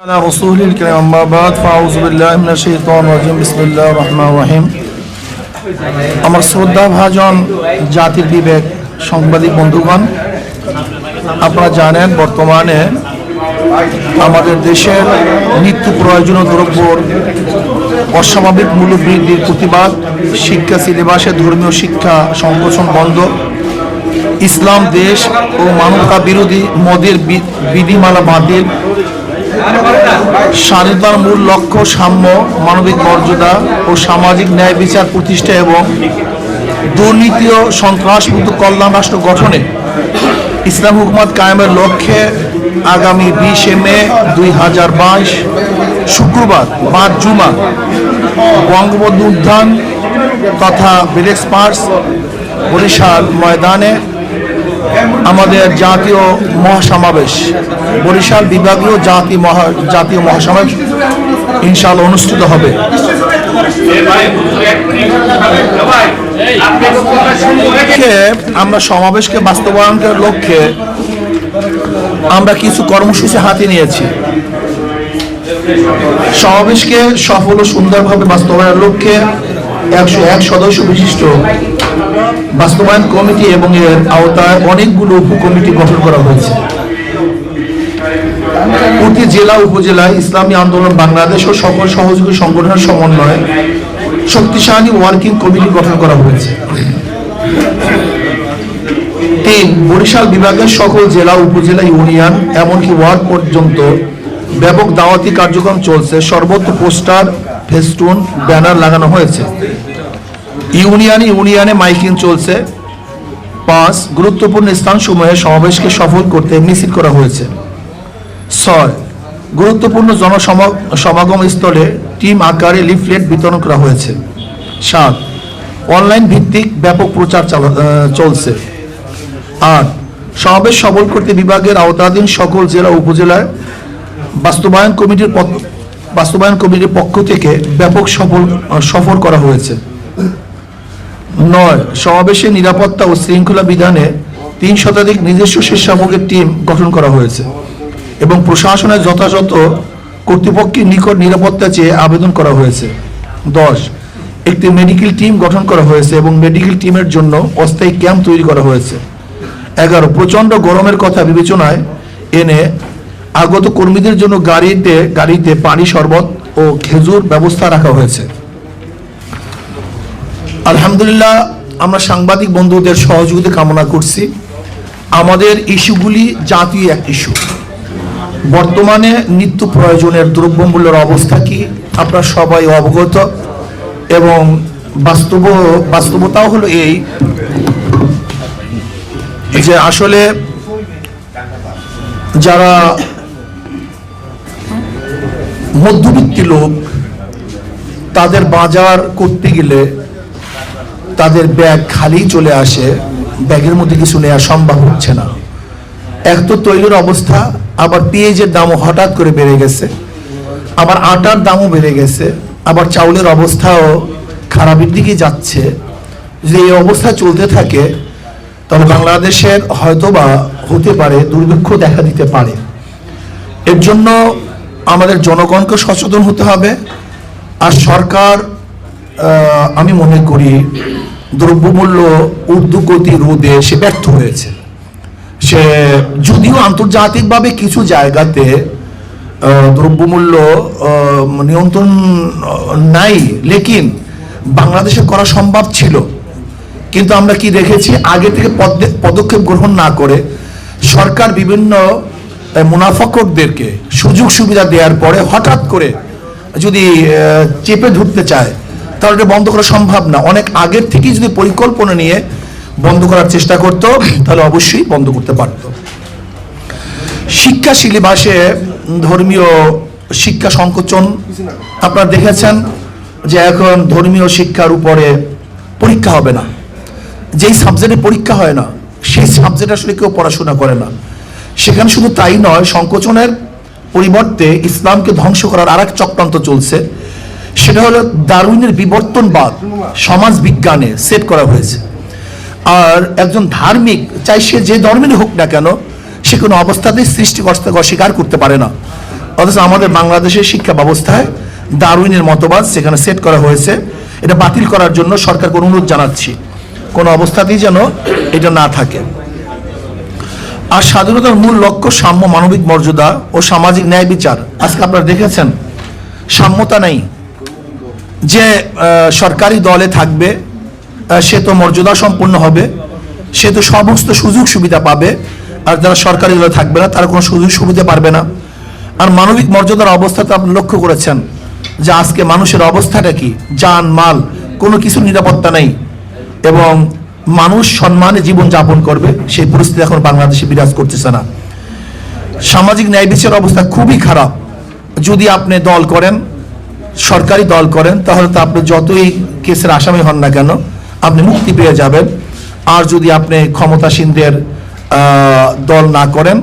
على رسول الكريم أما بعد فأعوذ بالله من الشيطان الرجيم بسم الله الرحمن الرحيم আমার শ্রদ্ধা ভাজন জাতির বিবেক সাংবাদিক বন্ধুগণ আপনারা জানেন বর্তমানে আমাদের দেশের নিত্য প্রয়োজনীয় দ্রব্যর অস্বাভাবিক মূল্য বৃদ্ধির প্রতিবাদ শিক্ষা সিলেবাসে ধর্মীয় শিক্ষা সংকোচন বন্ধ ইসলাম দেশ ও মানবতা বিরোধী মদের বি- বিধিমালা বাতিল স্বাধীনতার মূল লক্ষ্য, সাম্য, মানবিক মর্যাদা ও সামাজিক ন্যায় বিচার প্রতিষ্ঠা এবং দুর্নীতি ও সন্ত্রাসমুক্ত কল্যাণ রাষ্ট্র গঠনে ইসলাম হুকুমত কায়েমের লক্ষ্যে আগামী বিশে মে দুই হাজার বাইশ শুক্রবার পাঁচ জুমা, বঙ্গবন্ধু উদ্যান তথা ভিলেজ পার্স বরিশাল ময়দানে আমাদের জাতীয় মহাসমাবেশ, বরিশাল বিভাগীয় জাতি মহা, জাতীয় মহাসমাবেশ ইনশাল অনুষ্ঠিত হবে। আমরা সমাবেশকে বাস্তবায়নের লক্ষ্যে আমরা কিছু কর্মসূচি হাতে নিয়েছি। সমাবেশকে সফল ও সুন্দরভাবে বাস্তবায়নের লক্ষ্যে একশো এক সদস্য বিশিষ্ট বাস্তবায়ন কমিটি এবং এর আওতায় অনেকগুলো উপকমিটি গঠন করা হয়েছে। প্রতি জেলা, উপজেলায় ইসলামী আন্দোলন, বাংলাদেশ ও সকল সহযোগী সংগঠনের সমন্বয়ে শক্তিশালী ওয়ার্কিং কমিটি গঠন করা হয়েছে। তিন, বরিশাল বিভাগের সকল জেলা, উপজেলা, ইউনিয়ন, এমনকি ওয়ার্ড পর্যন্ত ব্যাপক দাওয়াতি কার্যক্রম চলছে। সর্বত্র পোস্টার, ফেস্টুন, ব্যানার লাগানো হয়েছে। ইউনিয়নে ইউনিয়নে মাইকিং চলছে। পাঁচ গুরুত্বপূর্ণ স্থান স্থানসমূহে সমাবেশকে সফল করতে মিছিল করা হয়েছে। ছয় গুরুত্বপূর্ণ জনসমা- সমাগম স্থলে টিম আকারে লিফলেট বিতরণ করা হয়েছে। সাত অনলাইন ভিত্তিক ব্যাপক প্রচার চালা- চলছে। আট সমাবেশ সফল করতে বিভাগের আওতাধীন সকল জেলা উপজেলায় বাস্তবায়ন কমিটির বাস্তবায়ন কমিটির পক্ষ থেকে ব্যাপক সফল সফর করা হয়েছে। নয়, সমাবেশে নিরাপত্তা ও শৃঙ্খলা বিধানে তিন শতাধিক নিজস্ব স্বেচ্ছাসেবকের টিম গঠন করা হয়েছে এবং প্রশাসনের যথাযথ কর্তৃপক্ষের নিকট নিরাপত্তা চেয়ে আবেদন করা হয়েছে। দশ, একটি মেডিকেল টিম গঠন করা হয়েছে এবং মেডিকেল টিমের জন্য অস্থায়ী ক্যাম্প তৈরি করা হয়েছে। এগারো, প্রচণ্ড গরমের কথা বিবেচনায় এনে আগত কর্মীদের জন্য গাড়িতে গাড়িতে পানি শরবত ও খেজুর ব্যবস্থা রাখা হয়েছে। আলহামদুলিল্লাহ, আমরা সাংবাদিক বন্ধুদের সহযোগিতা কামনা করছি। আমাদের ইস্যুগুলি জাতীয় এক ইস্যু। বর্তমানে নিত্য প্রয়োজনের দ্রব্যমূল্যের অবস্থা কি, আপনারা সবাই অবগত। এবং বাস্তব, বাস্তবতাও হলো এই যে আসলে যারা মধ্যবিত্তি লোক, তাদের বাজার করতে গেলে তাদের ব্যাগ খালি চলে আসে, ব্যাগের মধ্যে কিছু নেওয়া সম্ভব হচ্ছে না। এক তো তৈলের অবস্থা, আবার পেঁয়াজের দামও হঠাৎ করে বেড়ে গেছে, আবার আটার দামও বেড়ে গেছে, আবার চাউলের অবস্থাও খারাপের দিকে যাচ্ছে। যদি এই অবস্থা চলতে থাকে, তবে বাংলাদেশের হয়তোবা হতে পারে, দুর্ভিক্ষ দেখা দিতে পারে। এর জন্য আমাদের জনগণকে সচেতন হতে হবে, আর সরকার আমি মনে করি দ্রব্যমূল্য ঊর্ধ্বগতি রোধে সে ব্যর্থ হয়েছে। সে যদিও আন্তর্জাতিকভাবে কিছু জায়গাতে দ্রব্যমূল্য নিয়ন্ত্রণ নাই, লেকিন বাংলাদেশে করা সম্ভব ছিল। কিন্তু আমরা কি দেখেছি, আগে থেকে পদে- পদক্ষেপ গ্রহণ না করে সরকার বিভিন্ন মুনাফাকরদেরকে সুযোগ সুবিধা দেওয়ার পরে হঠাৎ করে যদি চেপে ধরতে চায় তাহলে এটা বন্ধ করা সম্ভব না। অনেক আগের থেকেই যদি পরিকল্পনা নিয়ে বন্ধ করার চেষ্টা করতো, তাহলে অবশ্যই বন্ধ করতে পারতো। শিক্ষা সিলেবাসে ধর্মীয় শিক্ষা সংকোচন আপনারা দেখেছেন যে এখন ধর্মীয় শিক্ষার উপরে পরীক্ষা হবে না। যেই সাবজেক্টে পরীক্ষা হয় না, সেই সাবজেক্ট আসলে কেউ পড়াশোনা করে না। সেখানে শুধু তাই নয়, সংকোচনের পরিবর্তে ইসলামকে ধ্বংস করার আর এক চক্রান্ত চলছে। সেটা হলো দারুইনের বিবর্তনবাদ সমাজ বিজ্ঞানে সেট করা হয়েছে। আর একজন ধার্মিক চাই সে যে ধর্মের হোক না কেন, সে কোনো অবস্থাতেই সৃষ্টিকর্তাকে অস্বীকার করতে পারে না। অথচ আমাদের বাংলাদেশের শিক্ষা ব্যবস্থায় দারুইনের মতবাদ সেখানে সেট করা হয়েছে। এটা বাতিল করার জন্য সরকারকে অনুরোধ জানাচ্ছি। কোনো অবস্থাতেই যেন এটা না থাকে। আর স্বাধীনতার মূল লক্ষ্য সাম্য মানবিক মর্যাদা ও সামাজিক ন্যায় বিচার। আজকে আপনারা দেখেছেন, সাম্যতা নেই। যে সরকারি দলে থাকবে সে তো মর্যাদা সম্পন্ন হবে, সে তো সমস্ত সুযোগ সুবিধা পাবে, আর যারা সরকারি দলে থাকবে না, তারা কোনো সুযোগ সুবিধা পারবে না। আর মানবিক মর্যাদার অবস্থা তো আপনি লক্ষ্য করেছেন, যে আজকে মানুষের অবস্থাটা কি? যান, মাল, কোনো কিছু নিরাপত্তা নেই। এবং মানুষ সম্মানে জীবন যাপন করবে, সেই পরিস্থিতি এখন বাংলাদেশে বিরাজ করতেছে না। সামাজিক ন্যায় বিচার অবস্থা খুবই খারাপ। যদি আপনি দল করেন সরকারি দল করেন, তাহলে তো আপনি যতই কেসের আসামি হন না কেন, আপনি মুক্তি পেয়ে যাবেন। আর যদি আপনি ক্ষমতাসীনদের দল না করেন,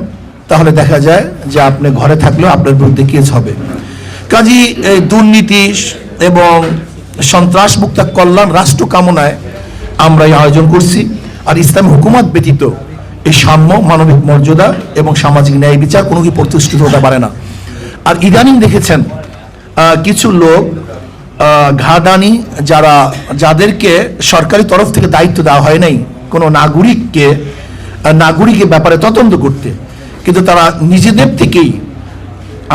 তাহলে দেখা যায় যে আপনি ঘরে থাকলেও আপনার বিরুদ্ধে কেস হবে। কাজী, এই দুর্নীতি এবং সন্ত্রাস মুক্ত কল্যাণ রাষ্ট্র কামনায় আমরা এই আয়োজন করছি। আর ইসলামী হুকুমত ব্যতীত এই সাম্য, মানবিক মর্যাদা এবং সামাজিক ন্যায় বিচার কোনো কি প্রতিষ্ঠিত হতে পারে না। আর ইদানিং দেখেছেন কিছু লোক ঘাদানি যারা, যাদেরকে সরকারি তরফ থেকে দায়িত্ব দেওয়া হয় নাই, কোনো নাগরিককে নাগরিকের ব্যাপারে তদন্ত করতে, কিন্তু তারা নিজেদের থেকেই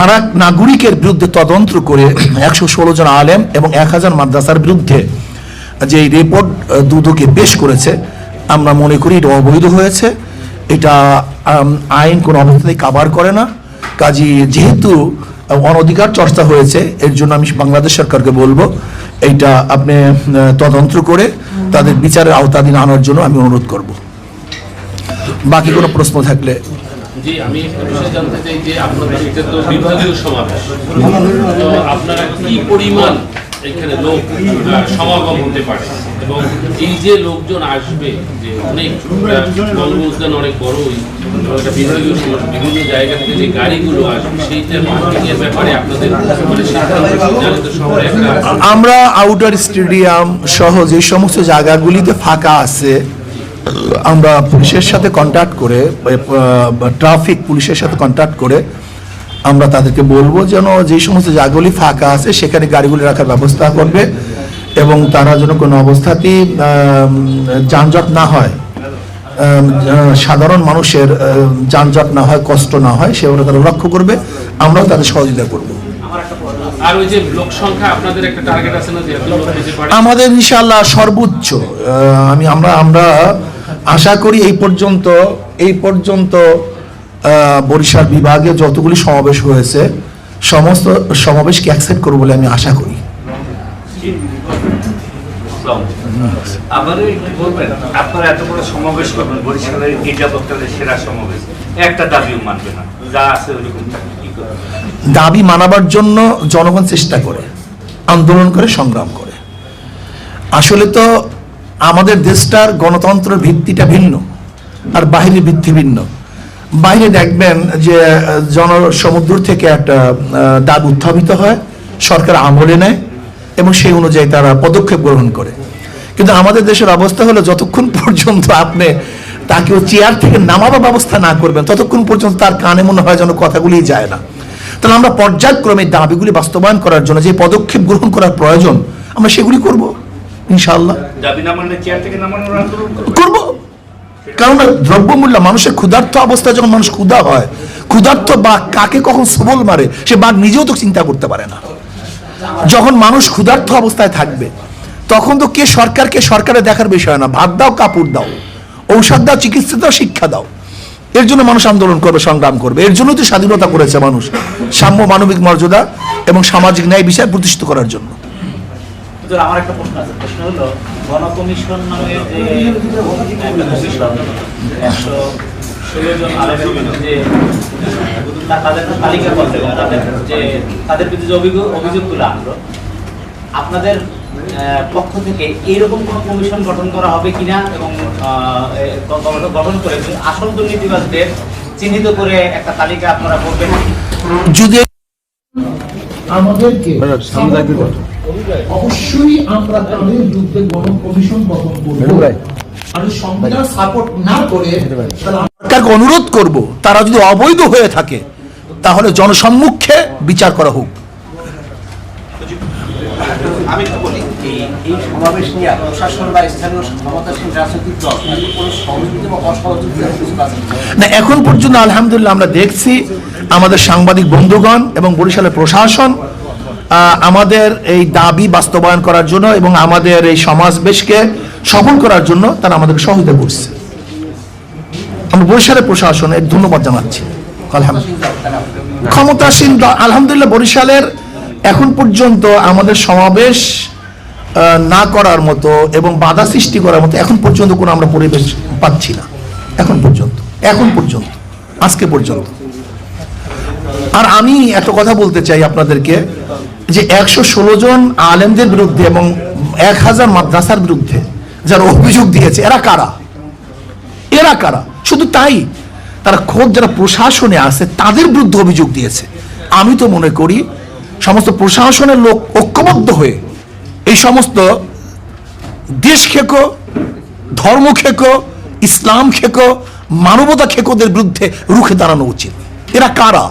আর নাগরিকের বিরুদ্ধে তদন্ত করে একশো ষোলো জন আলেম এবং এক হাজার মাদ্রাসার বিরুদ্ধে যে রিপোর্ট দুদকে পেশ করেছে, আমরা মনে করি এটা অবৈধ হয়েছে। এটা আইন কোনো অবস্থাতেই কাভার করে না। কাজী যেহেতু অনধিকার চর্চা হয়েছে, এর জন্য আমি বাংলাদেশ সরকারকে বলব, এইটা আপনি তদন্ত করে তাদের বিচারের আওতাধীন আনার জন্য আমি অনুরোধ করব। বাকি কোনো প্রশ্ন থাকলে। আপনারা কি পরিমাণ এখানে লোক সমাগম হতে পারে? এবং এই যে লোকজন আসবে, যে অনেক কর্মস্থান অনেক বড়ই বিভিন্ন জায়গা থেকে যে গাড়িগুলো আসবে, সেইটার মার্কেটিং এর ব্যাপারে আপনাদের মানে আমরা আউটার স্টেডিয়াম সহ যে সমস্ত জায়গাগুলিতে ফাঁকা আছে, আমরা পুলিশের সাথে কন্ট্যাক্ট করে ট্রাফিক পুলিশের সাথে কন্ট্যাক্ট করে, আমরা তাদেরকে বলব যেন যে সমস্ত জায়গাগুলি ফাঁকা আছে, সেখানে গাড়িগুলি রাখার ব্যবস্থা করবে। এবং তারা যেন কোনো অবস্থাতেই যানজট না হয়। সাধারণ মানুষের যানজট না হয় কষ্ট না হয় সেগুলো তারা লক্ষ্য করবে। আমরাও তাদের সহযোগিতা করব। আমাদের ইনশাআল্লাহ সর্বোচ্চ আমি আমরা আমরা আশা করি এই পর্যন্ত এই পর্যন্ত বরিশাল বিভাগে যতগুলি সমাবেশ হয়েছে সমস্ত সমাবেশকে অ্যাকসেপ্ট করব বলে আমি আশা করি। আমারও একটু বলবেন আপনারা এত বড় সমাবেশ করবেন বরিশালের সেরা সমাবেশ। একটা দাবিও মানবে না যা আছে ওইরকম দাবি মানাবার জন্য জনগণ চেষ্টা করে আন্দোলন করে সংগ্রাম করে। আসলে তো আমাদের দেশটার গণতন্ত্রের ভিত্তিটা ভিন্ন আর বাহিরের ভিত্তি ভিন্ন। বাইরে দেখবেন যে আহ, জন সমুদ্র থেকে একটা দাবি উত্থাপিত হয় সরকার আমলে নেয় এবং সেই অনুযায়ী তারা পদক্ষেপ গ্রহণ করে। কিন্তু আমাদের দেশের অবস্থা হলো যতক্ষণ পর্যন্ত আপনি তাকে ও চেয়ার থেকে নামাবার ব্যবস্থা না করবেন ততক্ষণ পর্যন্ত তার কানে মনে হয় যেন কথাগুলি যায় না। তাহলে আমরা পর্যায়ক্রমে দাবিগুলি বাস্তবায়ন করার জন্য যে পদক্ষেপ গ্রহণ করার প্রয়োজন আমরা সেগুলি করব ইনশাআল্লাহ। দাবি না মানলে চেয়ার থেকে নামানোর করব? কারণ দ্রব্যমূল্য মানুষের ক্ষুধার্ত অবস্থায় যখন মানুষ ক্ষুধা হয় ক্ষুধার্ত বাঘ কাকে কখন সবল মারে সে বাঘ নিজেও তো চিন্তা করতে পারে না। যখন মানুষ ক্ষুধার্ত অবস্থায় থাকবে, তখন তো কে সরকার কে সরকারে দেখার বিষয় না। ভাত দাও, কাপড় দাও, ঔষধ দাও, চিকিৎসা দাও, শিক্ষা দাও। এর জন্য মানুষ আন্দোলন করবে, সংগ্রাম করবে। এর জন্য তো স্বাধীনতা করেছে মানুষ। সাম্য মানবিক মর্যাদা এবং সামাজিক ন্যায় বিষয় প্রতিষ্ঠিত করার জন্য। আমার একটা প্রশ্ন আছে। প্রশ্ন হলো, গণকমিশন নামে যে কমিশন একশো ষোলো জন যে তাদের তালিকা করতে এবং তাদের যে তাদের বিরুদ্ধে যে অভিযোগ অভিযোগগুলো আনলো আপনাদের পক্ষ থেকে এইরকম কোনো কমিশন গঠন করা হবে কিনা এবং গঠন করে আসল দুর্নীতিবাজদের চিহ্নিত করে একটা তালিকা আপনারা করবেন? যদি আমাদেরকে অবশ্যই আমরা তাদের বিরুদ্ধে গণ কমিশন গঠন করব। সংবিধান সাপোর্ট না করে সরকারকে অনুরোধ করব তারা যদি অবৈধ হয়ে থাকে তাহলে জনসম্মুখে বিচার করা হোক। আমি একটু বলি এই এই সমাবেশ নিয়ে প্রশাসন বা স্থানীয় ক্ষমতাসীন রাজনৈতিক দল কোনো সহযোগিতা বা অসহযোগিতার না এখন পর্যন্ত আলহামদুলিল্লাহ আমরা দেখছি আমাদের সাংবাদিক বন্ধুগণ এবং বরিশালের প্রশাসন আমাদের এই দাবি বাস্তবায়ন করার জন্য এবং আমাদের এই সমাজবেশকে সফল করার জন্য তারা আমাদেরকে সহযোগিতা করছে। আমরা বরিশালের প্রশাসনের ধন্যবাদ জানাচ্ছি। ক্ষমতাসীন আলহামদুলিল্লাহ বরিশালের এখন পর্যন্ত আমাদের সমাবেশ না করার মতো এবং বাধা সৃষ্টি করার মতো এখন পর্যন্ত কোনো আমরা পরিবেশ পাচ্ছি না। এখন পর্যন্ত এখন পর্যন্ত, আজকে পর্যন্ত। আর আমি একটা কথা বলতে চাই আপনাদেরকে। যে একশো ষোলো জন আলেমদের বিরুদ্ধে এবং এক হাজার মাদ্রাসার বিরুদ্ধে যারা অভিযোগ দিয়েছে, এরা কারা? এরা কারা? শুধু তাই, তারা খোদ যারা প্রশাসনে আছে, তাদের বিরুদ্ধে অভিযোগ দিয়েছে। আমি তো মনে করি, সমস্ত প্রশাসনের লোক ঐক্যবদ্ধ হয়ে এই সমস্ত দেশ খেকো, ধর্ম খেকো, ইসলাম খেকো, মানবতা খেকোদের বিরুদ্ধে রুখে দাঁড়ানো উচিত। এরা কারা?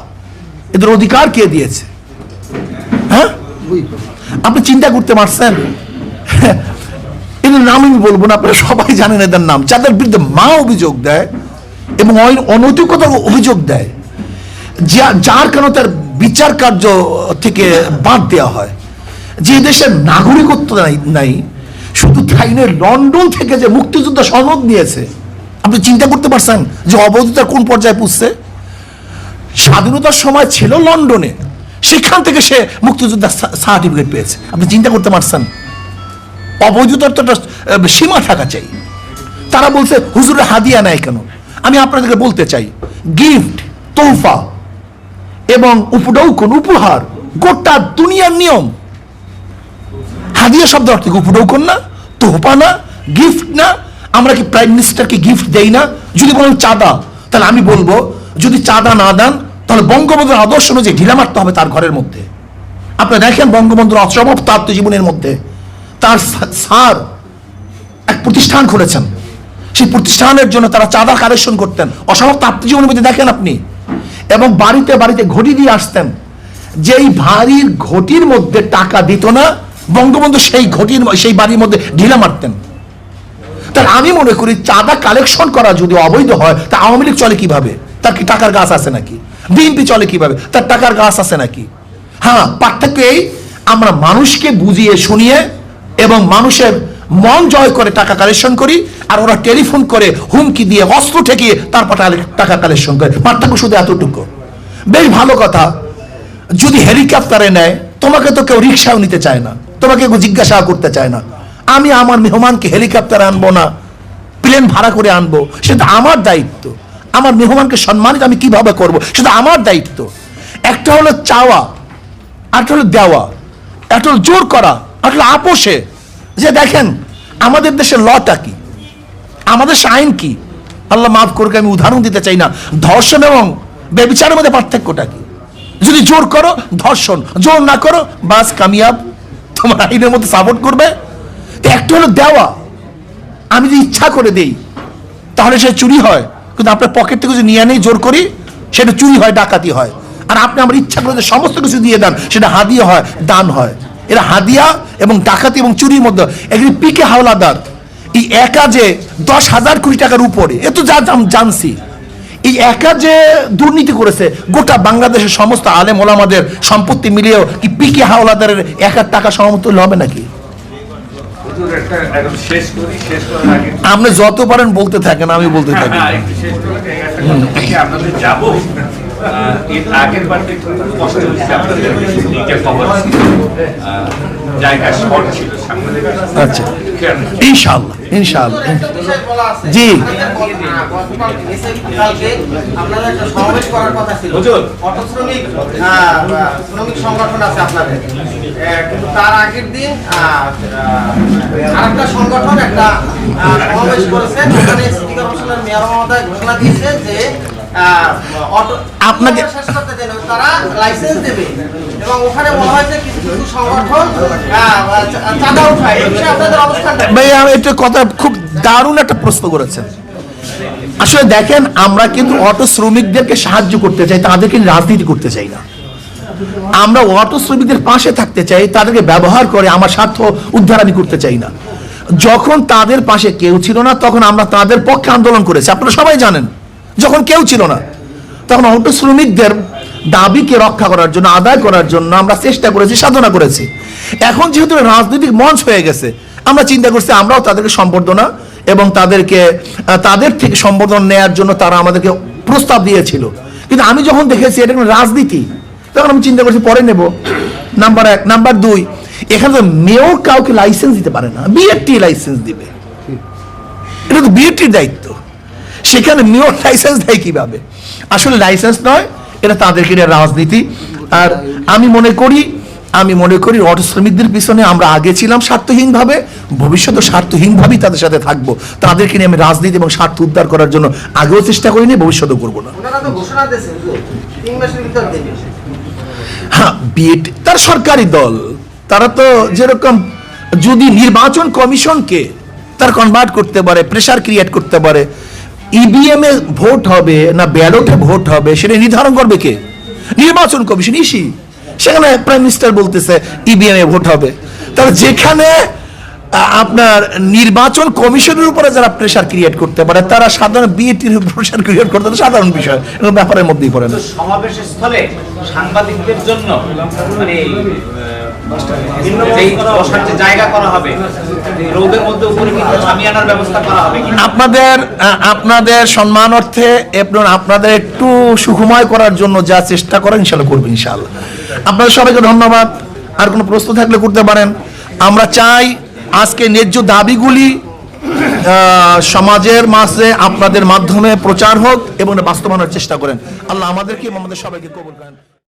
এদের অধিকার কে দিয়েছে? আপনি চিন্তা করতে পারছেন? এদের নাম আমি বলব না, আপনারা সবাই জানেন এদের নাম। যাদের বিরুদ্ধে মা অভিযোগ দেয় এবং অন- অনৈতিকতার অভিযোগ দেয় যার কারণে তার বিচার কার্য থেকে বাদ দেওয়া হয়। যে দেশের নাগরিকত্ব নাই নাই, শুধু তাই লন্ডন থেকে যে মুক্তিযোদ্ধা সনদ নিয়েছে, আপনি চিন্তা করতে পারছেন যে অবৈধতার কোন পর্যায়ে পুষছে? স্বাধীনতার সময় ছিল লন্ডনে। সেখান থেকে সে মুক্তিযোদ্ধার সার্টিফিকেট পেয়েছে। আপনি চিন্তা করতে পারছেন? অবৈধতার তো একটা সীমা থাকা চাই। তারা বলছে, হুজুরে হাদিয়া নেয় কেন? আমি আপনাদেরকে বলতে চাই, গিফট, তোহফা এবং উপডৌকন উপহার, গোটা দুনিয়ার নিয়ম। হাদিয়া শব্দ অর্থ উপডৌকন না, তোহফা না, গিফট না? আমরা কি প্রাইম মিনিস্টারকে গিফট দেই না? যদি বলেন চাঁদা, তাহলে আমি বলব, যদি চাঁদা না দেন তাহলে বঙ্গবন্ধুর আদর্শ অনুযায়ী ঢিলা মারতে হবে তার ঘরের মধ্যে। আপনি দেখেন বঙ্গবন্ধুর অসমাপ্ত আত্মজীবনের মধ্যে তার স্যার এক প্রতিষ্ঠান খুলেছেন। সেই প্রতিষ্ঠানের জন্য তারা চাঁদা কালেকশন করতেন। অসমাপ্ত আত্মজীবনের মধ্যে দেখেন আপনি। এবং বাড়িতে বাড়িতে ঘটি দিয়ে আসতেন। যেই ভারীর ঘটির মধ্যে টাকা দিত না, বঙ্গবন্ধু সেই ঘটির সেই বাড়ির মধ্যে ঢিলা মারতেন। তাহলে আমি মনে করি চাঁদা কালেকশন করা যদি অবৈধ হয়, তা আওয়ামী লীগ চলে কীভাবে? তার কি টাকার গাছ আছে নাকি? বিএনপি চলে কীভাবে? তার টাকার গাছ আছে নাকি? হ্যাঁ পার্থক্য এই আমরা মানুষকে বুঝিয়ে, শুনিয়ে এবং মানুষের মন জয় করে টাকা কালেকশন করি আর ওরা টেলিফোন করে, হুমকি দিয়ে, অস্ত্র ঠেকিয়ে তারপর টাকা- কালেকশন করে। পার্থক্য শুধু এতটুকু। বেশ ভালো কথা। যদি হেলিকপ্টারে নেয়, তোমাকে তো কেউ রিক্সাও নিতে চায় না। তোমাকে কেউ জিজ্ঞাসা করতে চায় না। আমি আমার মেহমানকে হেলিকপ্টারে আনব না, প্লেন ভাড়া করে আনব। সেটা আমার দায়িত্ব। আমার মেহমানকে সম্মানিত আমি কীভাবে করব? সেটা আমার দায়িত্ব। একটা হলো চাওয়া একটা হলো দেওয়া। একটা হলো জোর করা একটা হলো আপোষে। যে দেখেন, আমাদের দেশের লটা কি? আমাদের আইন কি? আল্লাহ মাফ করুক, আমি উদাহরণ দিতে চাই না। ধর্ষণ এবং ব্যবিচারের মধ্যে পার্থক্যটা কি? যদি জোর করো, ধর্ষণ। জোর না করো, বাস, কামিয়াব। তোমার আইনের মধ্যে সাপোর্ট করবে। একটা হলো দেওয়া। আমি যদি ইচ্ছা করে দেই, তাহলে সে চুরি হয়। কিন্তু আপনার পকেট থেকে যদি নিয়ে নেই জোর করি, সেটা চুরি হয়, ডাকাতি হয়। আর আপনি আমার ইচ্ছা করে যে সমস্ত কিছু দিয়ে দেন, সেটা হাদিয়া হয়, দান হয়। এরা হাদিয়া এবং ডাকাতি এবং চুরির মধ্যে, এগুলি পিকে হাওলাদার। এই একা যে দশ হাজার কোটি টাকার উপরে, এ তো যা জান- জানছি। এই একা যে দুর্নীতি করেছে, গোটা বাংলাদেশের সমস্ত আলেম ওলামাদের সম্পত্তি মিলিয়েও কি পিকে হাওলাদারের একার টাকা সমতুল্য হবে নাকি হুজুর একটা একদম শেষ করি শেষ করার আগে আপনি যত পারেন বলতে থাকেন আমি বলতে থাকি। হ্যাঁ, কথা বলি, আপনাদের যাব। আহ, এর আগের বার কষ্ট হচ্ছে আপনাদের দিকে খবর ছিল। আহ, জায়গা শর্ট ছিল আচ্ছা। ইনশাআল্লাহ। ইনশাআল্লাহ। জি। কালকে আপনাদের একটা সমাবেশ করার কথা ছিল। হুজুর। অটো শ্রমিক আহ, আহ, শ্রমিক সংগঠন আছে আপনাদের। কিন্তু তার আগের দিন আরেকটা সংগঠন একটা সমাবেশ করেছে। ওখানে সিটি কর্পোরেশনের মেয়র মহোদয় ঘোষণা দিয়েছে যে আহ, আপনাকে- তারা লাইসেন্স দেবে। আসলে দেখেন, আমরা কিন্তু অটো শ্রমিকদেরকে সাহায্য করতে চাই, তাদেরকে রাজনীতি করতে চাই না। আমরা অটো শ্রমিকদের পাশে থাকতে চাই, তাদেরকে ব্যবহার করে আমার স্বার্থ উদ্ধার আমি করতে চাই না। যখন তাদের পাশে কেউ ছিল না, তখন আমরা তাদের পক্ষে আন্দোলন করেছি। আপনারা সবাই জানেন, যখন কেউ ছিল না, তখন অটো শ্রমিকদের দাবিকে রক্ষা করার জন্য, আদায় করার জন্য আমরা চেষ্টা করেছি, সাধনা করেছি। এখন যেহেতু রাজনৈতিক মঞ্চ হয়ে গেছে, আমরা চিন্তা করছি আমরাও তাদেরকে সম্বর্ধনা এবং তাদেরকে তাদের থেকে সম্বোধন নেয়ার জন্য তারা আমাদেরকে প্রস্তাব দিয়েছিল। কিন্তু আমি যখন দেখেছি এটা কোনো রাজনীতি, তখন আমি চিন্তা করছি পরে নেব। নাম্বার এক নাম্বার দুই, এখানে তো মেয়র কাউকে লাইসেন্স দিতে পারে না বিএডটি লাইসেন্স দিবে। এটা তো বিএডটির দায়িত্ব। সেখানে মেয়র লাইসেন্স দেয় কীভাবে? আসলে লাইসেন্স নয় এটা তাদেরকে নিয়ে রাজনীতি। আর আমি মনে করি আমি মনে করি অটো শ্রমিকদের পিছনে আমরা আগে ছিলাম স্বার্থহীনভাবে ভবিষ্যতে স্বার্থহীনভাবেই তাদের সাথে থাকব। তাদেরকে নিয়ে আমি রাজনীতি এবং স্বার্থ উদ্ধার করার জন্য আগেও চেষ্টা করিনি ভবিষ্যতেও করব না। হ্যাঁ বিএড তার সরকারি দল তারা তো যেরকম যদি নির্বাচন কমিশনকে তার কনভার্ট করতে পারে প্রেসার ক্রিয়েট করতে পারে ইভিএম এ ভোট হবে না ব্যালটে ভোট হবে, সেটা নির্ধারণ করবে কে? নির্বাচন কমিশন, ইসি। সেখানে প্রাইম মিনিস্টার বলতেছে ইভিএম এ ভোট হবে। তাহলে যেখানে আপনার নির্বাচন কমিশনের উপরে যারা প্রেশার ক্রিয়েট করতে পারে, তারা সাধারণ বিএটির প্রেশার ক্রিয়েট করতে পারে, সাধারণ বিষয় এরকম ব্যাপারের মধ্যেই পড়ে না। সমাবেশের স্থলে সাংবাদিকদের জন্য মানে আপনাদের আপনাদের একটু সুখময় করার জন্য যা চেষ্টা করেন ইনশাল্লাহ করবেন ইনশাল্লাহ আপনাদের সবাইকে ধন্যবাদ। আর কোনো প্রশ্ন থাকলে করতে পারেন। আমরা চাই আজকে ন্যায্য দাবিগুলি সমাজের মাঝে আপনাদের মাধ্যমে প্রচার হোক এবং এটা বাস্তবায়নের চেষ্টা করেন। আল্লাহ আমাদেরকে আমাদের সবাইকে কবুল করেন।